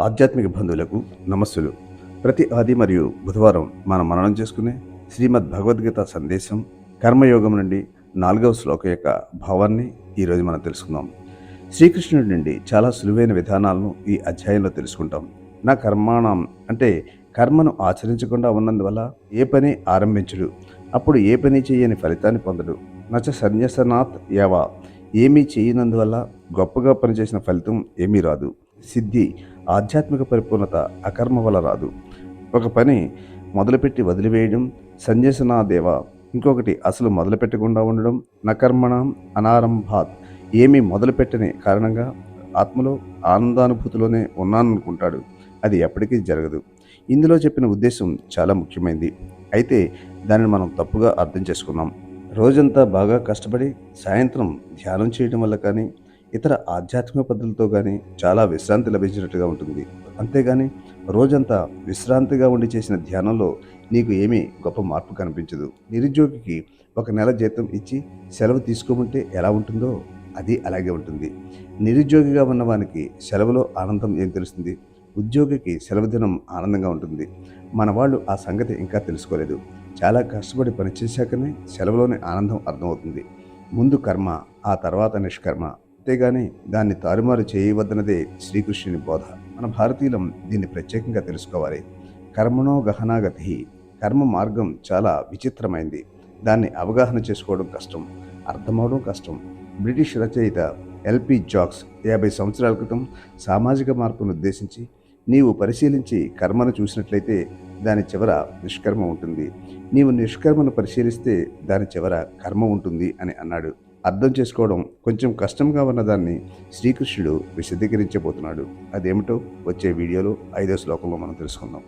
ఆధ్యాత్మిక బంధువులకు నమస్సులు. ప్రతి ఆది మరియు బుధవారం మనం మననం చేసుకునే శ్రీమద్ భగవద్గీత సందేశం కర్మయోగం నుండి నాలుగవ శ్లోక యొక్క భావాన్ని ఈరోజు మనం తెలుసుకుందాం. శ్రీకృష్ణుడి నుండి చాలా సులువైన విధానాలను ఈ అధ్యాయంలో తెలుసుకుంటాం. నా కర్మాణం అంటే కర్మను ఆచరించకుండా ఉన్నందువల్ల ఏ పని ఆరంభించడు అప్పుడు ఏ పని చేయని ఫలితాన్ని పొందడు. నచ సన్యసనాథ్ యావా ఏమీ చేయనందువల్ల గొప్పగా పనిచేసిన ఫలితం ఏమీ రాదు. సిద్ధి ఆధ్యాత్మిక పరిపూర్ణత అకర్మ వల్ల రాదు. ఒక పని మొదలుపెట్టి వదిలివేయడం సంజసనాదేవ ఇంకొకటి అసలు మొదలుపెట్టకుండా ఉండడం నకర్మణం అనారంభాత్ ఏమీ మొదలుపెట్టని కారణంగా ఆత్మలో ఆనందానుభూతిలోనే ఉన్నాననుకుంటాడు. అది ఎప్పటికీ జరగదు. ఇందులో చెప్పిన ఉద్దేశం చాలా ముఖ్యమైనది అయితే దానిని మనం తప్పుగా అర్థం చేసుకున్నాం. రోజంతా బాగా కష్టపడి సాయంత్రం ధ్యానం చేయడం వల్ల కానీ ఇతర ఆధ్యాత్మిక పద్ధతులతో కానీ చాలా విశ్రాంతి లభించినట్టుగా ఉంటుంది. అంతేగాని రోజంతా విశ్రాంతిగా ఉండి చేసిన ధ్యానంలో నీకు ఏమీ గొప్ప మార్పు కనిపించదు. నిరుద్యోగికి ఒక నెల జీతం ఇచ్చి సెలవు తీసుకోమంటే ఎలా ఉంటుందో అది అలాగే ఉంటుంది. నిరుద్యోగిగా ఉన్నవానికి సెలవులో ఆనందం ఏం తెలుస్తుంది? ఉద్యోగికి సెలవు దినం ఆనందంగా ఉంటుంది. మన వాళ్ళు ఆ సంగతి ఇంకా తెలుసుకోలేదు. చాలా కష్టపడి పనిచేశాకనే సెలవులోని ఆనందం అర్థమవుతుంది. ముందు కర్మ ఆ తర్వాత నిష్కర్మ అంతేగాని దాన్ని తారుమారు చేయవద్దన్నదే శ్రీకృష్ణుని బోధ. మన భారతీయులం దీన్ని ప్రత్యేకంగా తెలుసుకోవాలి. కర్మణో గహనాగతి. కర్మ మార్గం చాలా విచిత్రమైంది. దాన్ని అవగాహన చేసుకోవడం కష్టం. అర్థమవడం కష్టం. బ్రిటిష్ రచయిత ఎల్పి జాక్స్ యాభై సంవత్సరాల క్రితం సామాజిక మార్పును ఉద్దేశించి నీవు పరిశీలించి కర్మను చూసినట్లయితే దాని చివర నిష్కర్మ ఉంటుంది. నీవు నిష్కర్మను పరిశీలిస్తే దాని చివర కర్మ ఉంటుంది అని అన్నాడు. అర్థం చేసుకోవడం కొంచెం కష్టంగా ఉన్నదాన్ని శ్రీకృష్ణుడు విశదీకరించబోతున్నాడు. అదేమిటో వచ్చే వీడియోలో ఐదో శ్లోకంలో మనం తెలుసుకుందాం.